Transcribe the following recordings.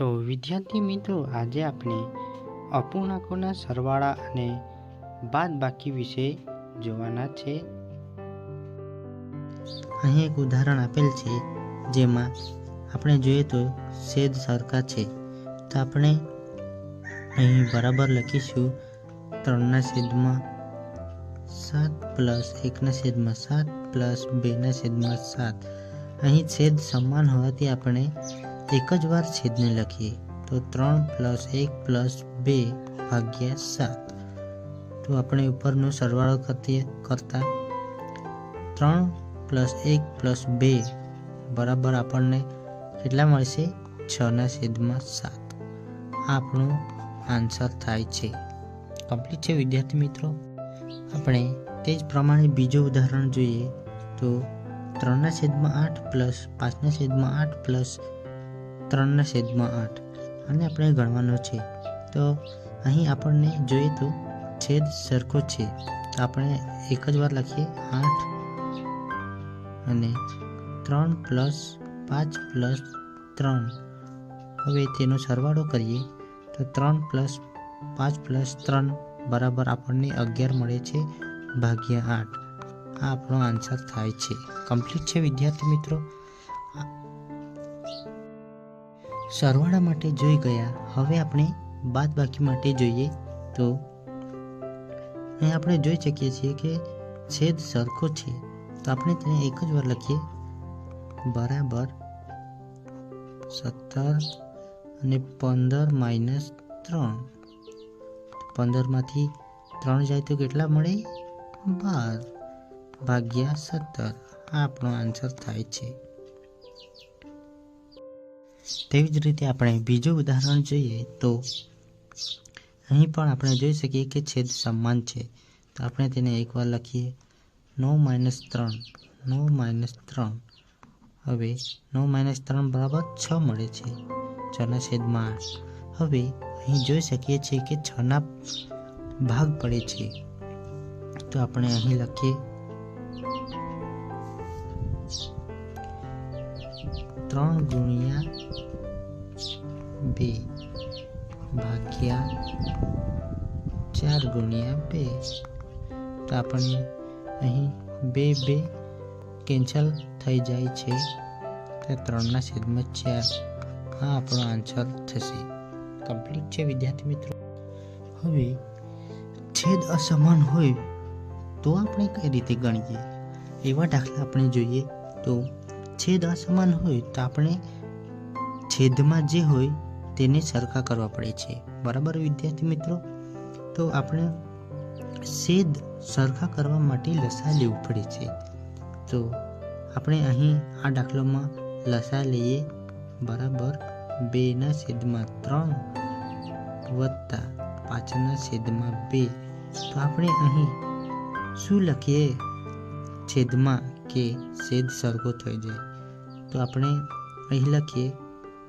તો વિદ્યાર્થી મિત્રો, આજે આપણે અપૂર્ણાંકોના સરવાળા અને બાદબાકી વિશે જોવાના છે. અહીં એક ઉદાહરણ આપેલ છે, જેમાં આપણે જોઈએ તો સેદ સરખા છે. તો આપણે અહીં બરાબર લખીશું, ત્રણના છેદમાં સાત પ્લસ એકના છેદમાં સાત પ્લસ બેના છેદમાં સાત. અહીં છેદ સમાન હોવાથી આપણે એક જ વાર છેદને લખીએ તો ત્રણ પ્લસ એક પ્લસ બે ભાગ્યા સાત. તો આપણે ઉપરનો સરવાળો કરીએ કરતા ત્રણ પ્લસ એક પ્લસ બે બરાબર આપણને કેટલા મળશે? છના છેદમાં સાત. આ આપણો આન્સર થાય છે. કમ્પ્લીટ છે વિદ્યાર્થી મિત્રો? આપણે તે જ પ્રમાણે બીજું ઉદાહરણ જોઈએ તો ત્રણના છેદમાં આઠ પ્લસ પાંચના છેદમાં આઠ પ્લસ ત્રણના છેદમાં આઠ. અને આપણે ગણવાનો છે. તો અહીં આપણને જોઈએ તો છેદ સરખો છે. તો આપણે એક જ વાર લખીએ. આઠ અને ત્રણ પ્લસ પાંચ પ્લસ ત્રણ. હવે તેનો સરવાળો કરીએ. તો ત્રણ પ્લસ પાંચ પ્લસ ત્રણ બરાબર આપણને અગિયાર મળે છે ભાગ્યા આઠ. આ આપણો આન્સર થાય છે. કમ્પ્લીટ છે વિદ્યાર્થી મિત્રો? સરવાળા માટે જોઈ ગયા. હવે આપણે બાદ બાકી માટે જોઈએ તો અહીં આપણે જોઈ શકીએ છીએ કે છેદ સરખો છે. તો આપણે તેને એક જ વાર લખીએ. બરાબર સત્તર અને પંદર માઇનસ ત્રણ. પંદરમાંથી ત્રણ જાય તો કેટલા મળે? બાર ભાગ્યા સત્તર. આ આપણો આન્સર થાય છે. તેવી જ રીતે આપણે બીજું ઉદાહરણ જોઈએ તો અહીં પણ આપણે જોઈ શકીએ કે છેદ સમાન છે. તો આપણે તેને એકવાર લખીએ. નવ માઇનસ ત્રણ નવ માઇનસ ત્રણ. હવે નવ માઇનસ ત્રણ બરાબર છ મળે છે. છના છેદમાં આઠ. હવે અહીં જોઈ શકીએ છીએ કે છના ભાગ પડે છે. તો આપણે અહીં લખીએ. ત્રણ ગુણ્યા બે. ભાગ્યા ચાર ગુણ્યા બે. તો આપણને અહીં બે બે કેન્સલ થઈ જાય છે. તો ત્રણના છેદમાં ચાર. આ આપણો આન્સર થશે. કમ્પ્લીટ છે, વિદ્યાર્થી મિત્રો? હવે છેદ અસમાન હોય તો આપણે કઈ રીતે ગણીએ? એવા દાખલા આપણે જોઈએ તો છેદ અસમાન હોય તો આપણે છેદમાં જે હોય તેને સરખા કરવા પડે છે. બરાબર વિદ્યાર્થી મિત્રો? તો આપણે છેદ સરખા કરવા માટે લસા લેવું પડે છે. તો આપણે અહીં આ દાખલામાં લસા લઈએ. બરાબર? બેના છેદમાં ત્રણ વત્તા પાંચના છેદમાં બે. તો આપણે અહીં શું લખીએ? છેદમાં કે છેદ સરખો થઈ જાય. તો આપણે અહીં લખીએ,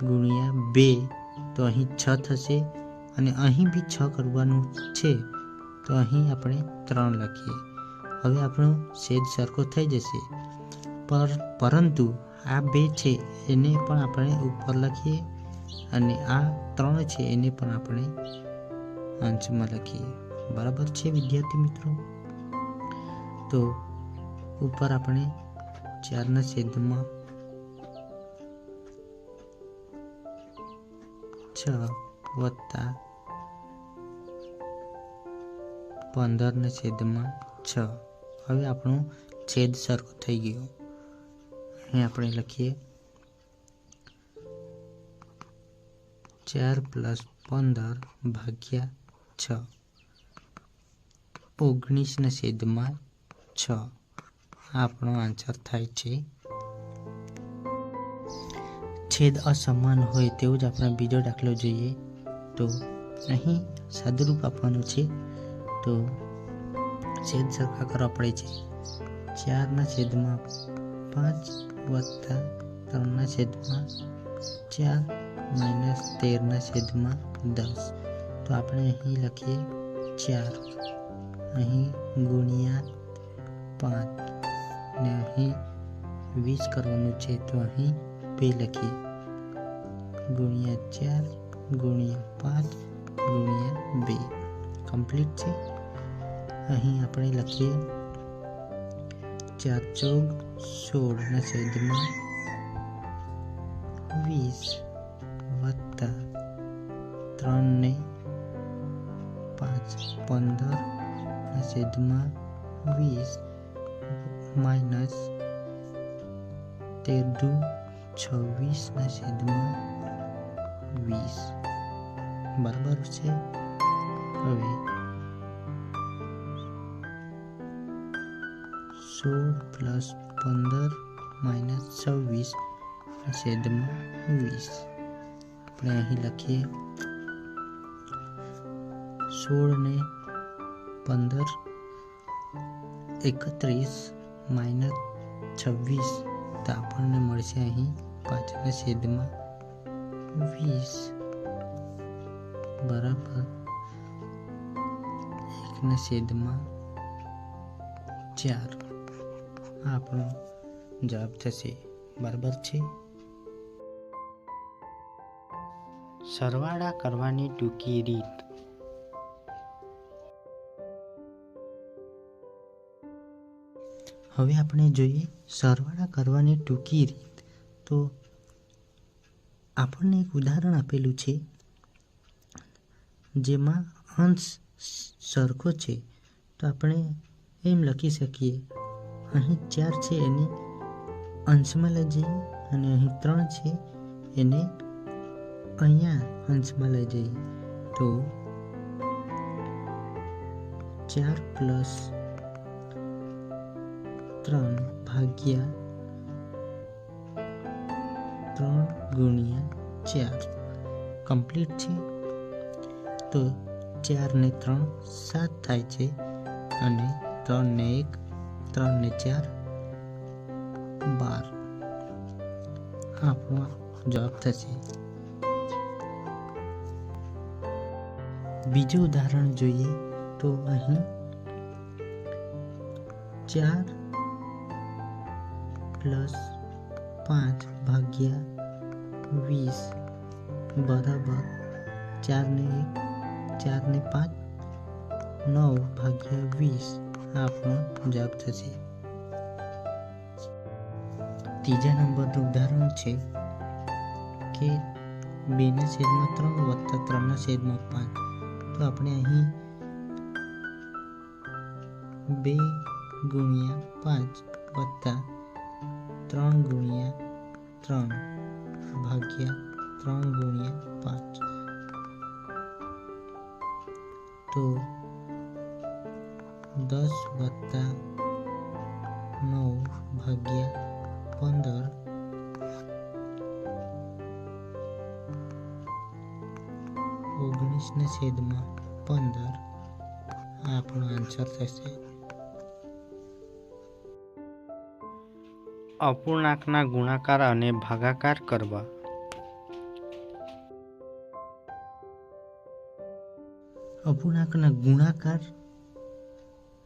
ગુણ્યા બે. તો અહીં છ થશે અને અહીં બી છ કરવાનું છે. તો અહીં આપણે ત્રણ લખીએ. હવે આપણો સેજ સરખો થઈ જશે. પર, પરંતુ આ બે છે એને પણ આપણે ઉપર લખીએ અને આ ત્રણ છે એને પણ આપણે અંશમાં લખીએ. બરાબર છે વિદ્યાર્થી મિત્રો? તો ઉપર આપણે ચારના છેદમાં છ વત્તા પંદરને છેદમાં છ. હવે આપણું છેદ સરખો થઈ ગયો. અહીં આપણે લખીએ. ચાર પ્લસ પંદર ભાગ્યા છ. ઓગણીસના છેદમાં છ. આપણો આન્સર થાય છે છેદ અસમાન હોય તેવો જ આપણે બીજો દાખલો જોઈએ. તો અહીં સાદુરૂપ આપવાનું છે. તો છેદ સરખા કરવા પડે છે. ચારના છેદમાં પાંચ વત્તા ત્રણના છેદમાં ચાર માઇનસ તેરના છેદમાં દસ. તો આપણે અહીં લખીએ ચાર. અહીં ગુણ્યા પાંચ. ને અહીં વીસ કરવાનું છે. તો અહીં બે લખીએ ગુણ્યા ચાર, ગુણ્યા પાંચ, ગુણ્યા બે. કમ્પ્લીટ છે? અહીં આપણે લખીએ. ચાર ચોક સોળના છેદમાં વીસ વત્તા ત્રણ ને પાંચ પંદર ના છેદમાં વીસ માઇનસ તેર દુ છવ્વીસ ના છેદમાં વીસ. બરાબર છે? હવે સોળ પ્લસ પંદર માઇનસ છવ્વીસ છેદમાં વીસ. આપણે અહીં લખીએ. સોળ ને પંદર એકત્રીસ માઇનસ છવ્વીસ. તો આપણને મળશે અહીં પાછળના છેદમાં વીસ. બરાબર. એકના છેદમાં ચાર. આપણો જવાબ થશે. બરાબર છે? સરવાળા કરવાની ટૂંકી રીત. હવે આપણે જોઈએ સરવાળા કરવાની ટૂંકી રીત. તો આપણને એક ઉદાહરણ આપેલું છે, જેમાં અંશ સરખો છે. તો આપણે એમ લખી શકીએ, અહીં ચાર છે એને અંશમાં લઈ જઈએ અને અહીં ત્રણ છે એને અહીંયા અંશમાં લઈ જઈએ. તો ચાર પ્લસ ત્રણ ભાગ્યા ત્રણ ગુણ્યા ચાર. કમ્પ્લીટ છે? તો ચાર ને ત્રણ સાત થાય છે અને ત્રણ ને એક, ત્રણ ને ચાર, બાર. આપણો જવાબ થશે. બીજું ઉદાહરણ જોઈએ તો અહીં ચાર પ્લસ પાંચ ભાગ્યા વીસ બરાબર ચાર ને એક ચાર ને પાંચ, નવ ભાગ્યા વીસ. આપનો જવાબ થશે. ત્રીજા નંબરનું ઉદાહરણ છે કે બેના છેદમાં ત્રણ વત્તા ત્રણના છેદમાં પાંચ. તો આપણે અહીં બે ગુણ્યા પાંચ વત્તા ત્રણ ગુણ્યા ત્રણ. ભાગ્યા ત્રણ ગુણ્યા પાંચ. તો દસ વત્તા નવ ભાગ્યા પંદર. ઓગણીસના છેદમાં પંદર. આપણો આન્સર થશે અપૂર્ણાંકના ગુણાકાર અને ભાગાકાર કરવા. અપૂર્ણાંકના ગુણાકાર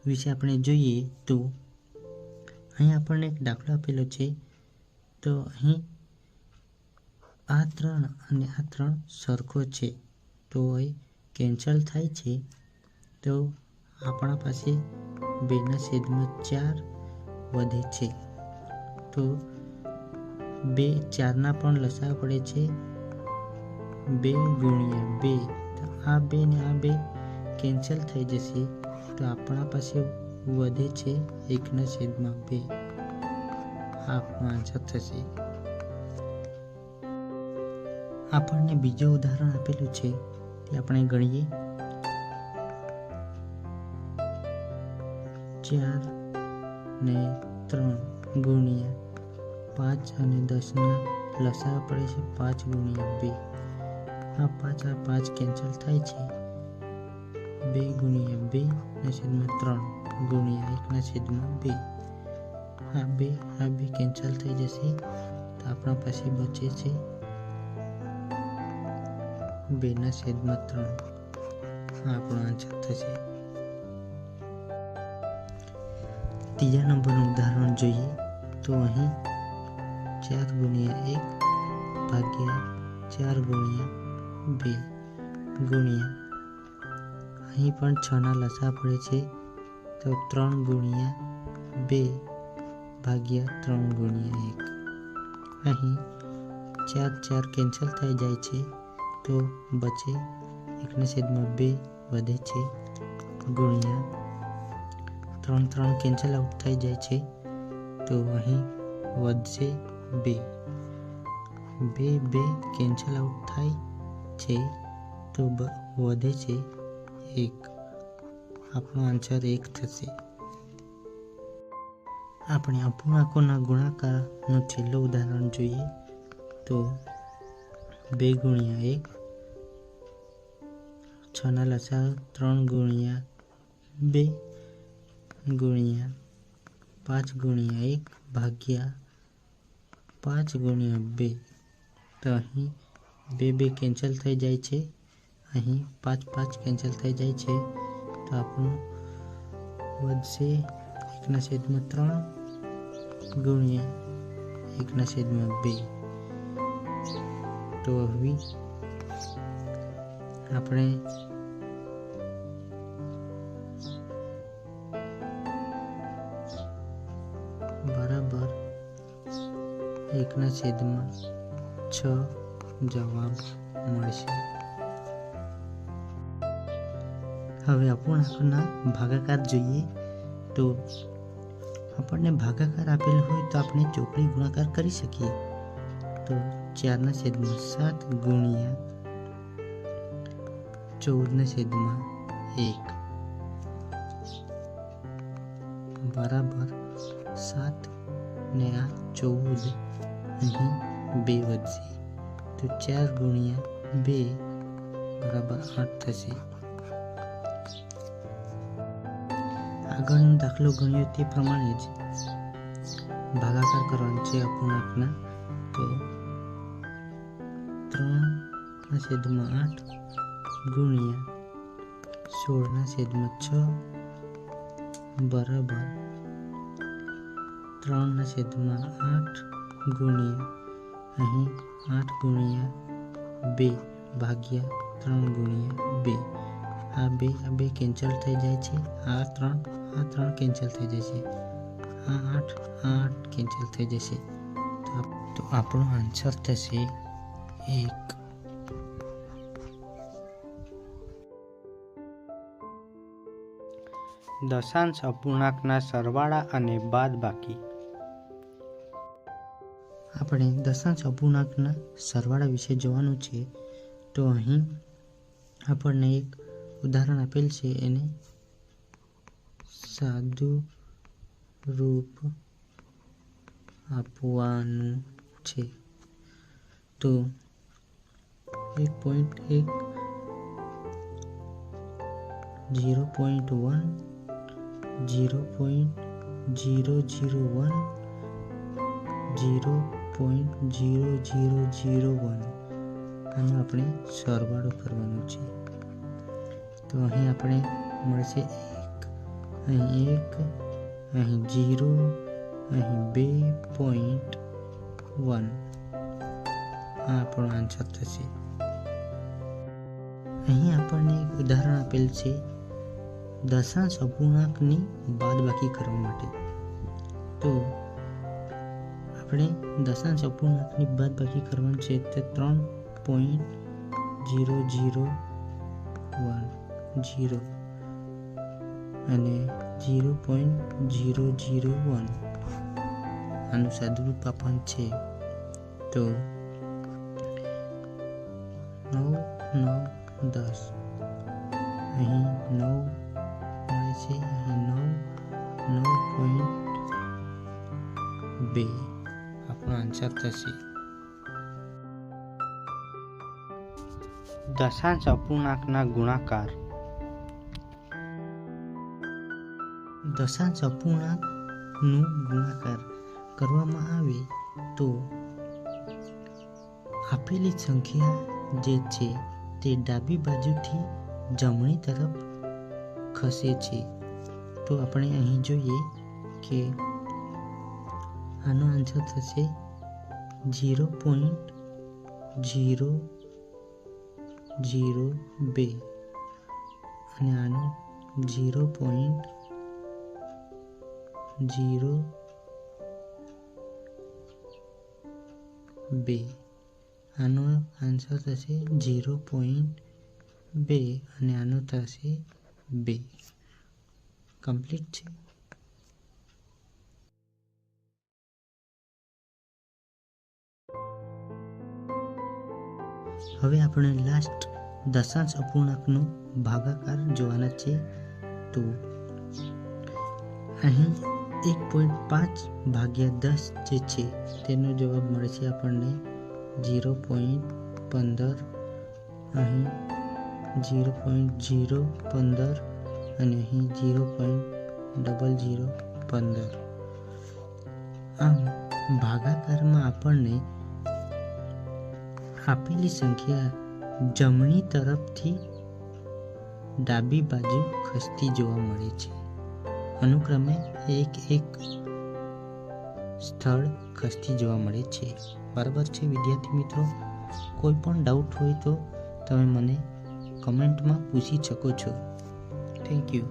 વિશે આપણે જોઈએ તો અહીં આપણને એક દાખલો આપેલો છે. તો અહીં આ ત્રણ અને આ ત્રણ સરખો છે. તો એ કેન્સલ થાય છે. તો આપણા પાસે બેના છેદમાં ચાર વધે છે. તો બે ચારના પણ લસા પડે છે. બે ગુણ્યા બે. તો આ બે ને આ બે કેન્સલ થઈ જશે. તો આપણા પાસે વધે છે એકના છેદમાં બે. આપણો આન્સર થશે. આપણને બીજું ઉદાહરણ આપેલું છે. તે આપણે ગણીએ. ચાર ને ત્રણ ગુણ્યા પાંચ અને દસના લસા પડે છે પાંચ ગુણ્યા બે. આ પાંચ આ પાંચ કેન્સલ થાય છે. બે ગુણ્યા બે ના છેદમાં ત્રણ ગુણ્યા એકના છેદમાં બે. આ બે આ બે કેન્સલ થઈ જશે તો આપણા પાસે બચે છે બેના છેદમાં ત્રણ. આપણો આન્સર થશે. ત્રીજા નંબરનું ઉદાહરણ જોઈએ તો અહીં ચાર ગુણ્યા એક ભાગ્યા ચાર ગુણ્યા બે ગુણ્યા અહીં પણ છના લસા પડે છે, તો ત્રણ ગુણ્યા બે ભાગ્યા ત્રણ ગુણ્યા એક। અહીં ચાર ચાર કેન્સલ થઈ જાય છે, તો બચે એકના છેદમાં બે વધે છે, ગુણ્યા ત્રણ ત્રણ કેન્સલ આઉટ થઈ જાય છે, તો અહીં વધશે બે. બે બે કેન્સલ આઉટ થાય છે તો વધે છે એક. આપણો આન્સર એક થશે. આપણે અપૂર્ણાંકોના ગુણાકારનું છેલ્લું ઉદાહરણ જોઈએ તો બે ગુણ્યા એક છના લસા ત્રણ ગુણ્યા બે ગુણ્યા પાંચ ગુણ્યા એક ભાગ્યા પાંચ ગુણ્યા બે. તો અહીં બે બે કેન્સલ થઈ જાય છે. અહીં પાંચ પાંચ કેન્સલ થઈ જાય છે. તો આપણું વધશે એકના છેદમાં ત્રણ ગુણ્યા એકના છેદમાં બે. તો હવે આપણે એકના છેદમાં છ જવાબ મળશે. હવે અપૂર્ણાંકના ભાગાકાર જોઈએ તો આપણને ભાગાકાર આપેલ હોય તો આપણે ચોકડી ગુણાકાર કરી શકીએ. તો ચારના છેદમાં સાત ગુણ્યા ચૌદના છેદમાં એક. બરાબર સાત ને આ ચૌદ અહીં બે વધશે. તો ચાર ગુણ્યા બે બરાબર આઠ થશે. આગળનો દાખલો ગણ્યો તે પ્રમાણે જ ભાગાકાર કરવાનો છે અપૂર્ણાંકના. તો ત્રણના છેદમાં આઠ ગુણ્યા સોળના છેદમાં છ બરાબર ત્રણના છેદમાં આઠ ગુણ્યા. અહીં આઠ ગુણ્યા બે ભાગ્યા ત્રણ ગુણ્યા બે. આ બે આ બે કેન્સલ થઈ જાય છે. આ ત્રણ આ ત્રણ કેન્સલ થઈ જશે આ આઠ આ આઠ કેન્સલ થઈ જશે તો આપણો આન્સર થશે એક. દશાંશ અપૂર્ણાંકના સરવાળા અને બાદબાકી. આપણે દશાંશ અપૂર્ણાંકના સરવાળા વિશે જોવાનું છે, તો અહીં આપણને એક ઉદાહરણ આપેલ છે, એને સાદું રૂપ આપવાનું છે. તો એક પોઈન્ટ એક zero point one zero point zero zero one zero point zero zero zero one આનો આપણે સરવાળો કરવાનો છે. તો અહીં આપણે મળશે એક, અહીં એક, અહીં ઝીરો અહીં બે પોઈન્ટ વન આ આપણો આન્સર થશે. અહીં આપણને એક ઉદાહરણ આપેલ છે દશાંશ અપૂર્ણાંકની બાદબાકી કરવા માટે. તો આપણે દશાંશ અપૂર્ણાંકની બાદબાકી કરવાની છે તે ત્રણ point zero zero one zero અને zero point zero zero one આનું સાદુરૂપ આપવાનું છે. તો નવ નવ, દસ. અહીં નવ મળે છે, અહીં નવ નવ પોઈન્ટ બે. આન્સર થશે દશાંશ અપૂર્ણાંકના ગુણાકાર. દશાંશ અપૂર્ણાંકનું ગુણાકાર કરવામાં આવે તો આપેલી સંખ્યા જે છે તે ડાબી બાજુથી જમણી તરફ ખસે છે. તો આપણે અહીં જોઈએ કે આનો આન્સર થશે ઝીરો પોઈન્ટ જીરો જીરો બે અને આનો જીરો પોઈન્ટ જીરો બે આનો આન્સર થશે જીરો પોઈન્ટ બે અને આનો થશે બે કમ્પ્લીટ છે હવે આપણે લાસ્ટ દશાંશ અપૂર્ણાંકનો ભાગાકાર જોવાના છે. તો અહીં એક પોઈન્ટ પાંચ ભાગ્યા દસ જે છે, તેનો જવાબ મળે છે આપણને જીરો પોઈન્ટ પંદર. અહીં જીરો પોઈન્ટ જીરો પંદર અને અહીં જીરો પોઈન્ટ ડબલ જીરો પંદર. આમ ભાગાકારમાં આપણને આપેલી સંખ્યા જમણી તરફથી ડાબી બાજુ ખસતી જોવા મળે છે. અનુક્રમે એક એક સ્થળ ખસતી જોવા મળે છે. બરાબર છે, વિદ્યાર્થી મિત્રો? કોઈ પણ ડાઉટ હોય તો તમે મને કમેન્ટમાં પૂછી શકો છો. Thank you